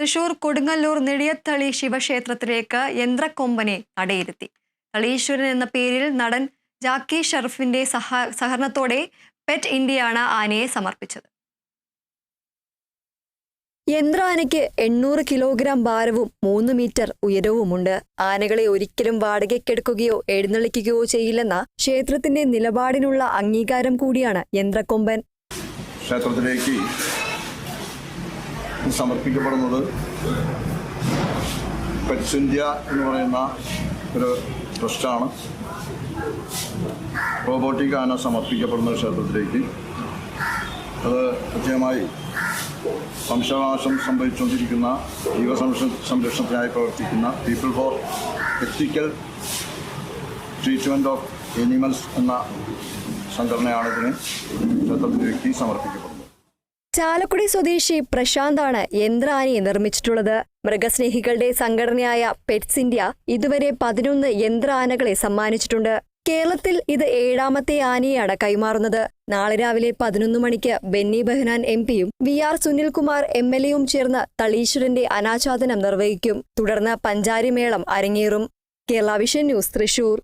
തൃശൂർ കൊടുങ്ങല്ലൂർ നെടിയത്തളി ശിവക്ഷേത്രത്തിലേക്ക് യന്ത്രക്കൊമ്പനെ നടയിരുത്തി തളീശ്വരൻ എന്ന പേരിൽ നടൻ ജാക്കി ഷറഫിന്റെ സഹ സഹകരണത്തോടെ പെറ്റ് ഇന്ത്യയാണ് ആനയെ സമർപ്പിച്ചത്. യന്ത്ര ആനയ്ക്ക് എണ്ണൂറ് കിലോഗ്രാം ഭാരവും മൂന്ന് മീറ്റർ ഉയരവുമുണ്ട്. ആനകളെ ഒരിക്കലും വാടകയ്ക്കെടുക്കുകയോ എഴുന്നള്ളിക്കുകയോ ചെയ്യില്ലെന്ന ക്ഷേത്രത്തിന്റെ നിലപാടിനുള്ള അംഗീകാരം കൂടിയാണ് യന്ത്രക്കൊമ്പൻ. ക്ഷേത്രത്തിലേക്ക് സമർപ്പിക്കപ്പെടുന്നത് പെറ്റ്സ് ഇന്ത്യ എന്ന് പറയുന്ന ഒരു ട്രസ്റ്റാണ്. റോബോട്ടിക് ആന സമർപ്പിക്കപ്പെടുന്ന ക്ഷേത്രത്തിലേക്ക്. അത് കൃത്യമായി വംശനാശം സംഭവിച്ചുകൊണ്ടിരിക്കുന്ന ജീവസംരക്ഷ സംരക്ഷണത്തിനായി പ്രവർത്തിക്കുന്ന people for ethical treatment of animals എന്ന സംഘടനയാണ് ഇതിന് ക്ഷേത്രത്തിലേക്ക് സമർപ്പിക്കപ്പെടുന്നത്. ചാലക്കുടി സ്വദേശി പ്രശാന്താണ് യന്ത്രാനയെ നിർമ്മിച്ചിട്ടുള്ളത്. മൃഗസ്നേഹികളുടെ സംഘടനയായ പെറ്റ്സ് ഇന്ത്യ ഇതുവരെ പതിനൊന്ന് യന്ത്ര ആനകളെ സമ്മാനിച്ചിട്ടുണ്ട്. കേരളത്തിൽ ഇത് ഏഴാമത്തെ ആനയാണ് കൈമാറുന്നത്. നാളെ രാവിലെ പതിനൊന്ന് മണിക്ക് ബെന്നി ബെഹനാൻ എം പിയും V R Sunilkumar M L എയും ചേർന്ന് തളീശ്വരന്റെ അനാച്ഛാദനം നിർവഹിക്കും. തുടർന്ന് പഞ്ചാരിമേളം അരങ്ങേറും. Kerala vision news Thrissur.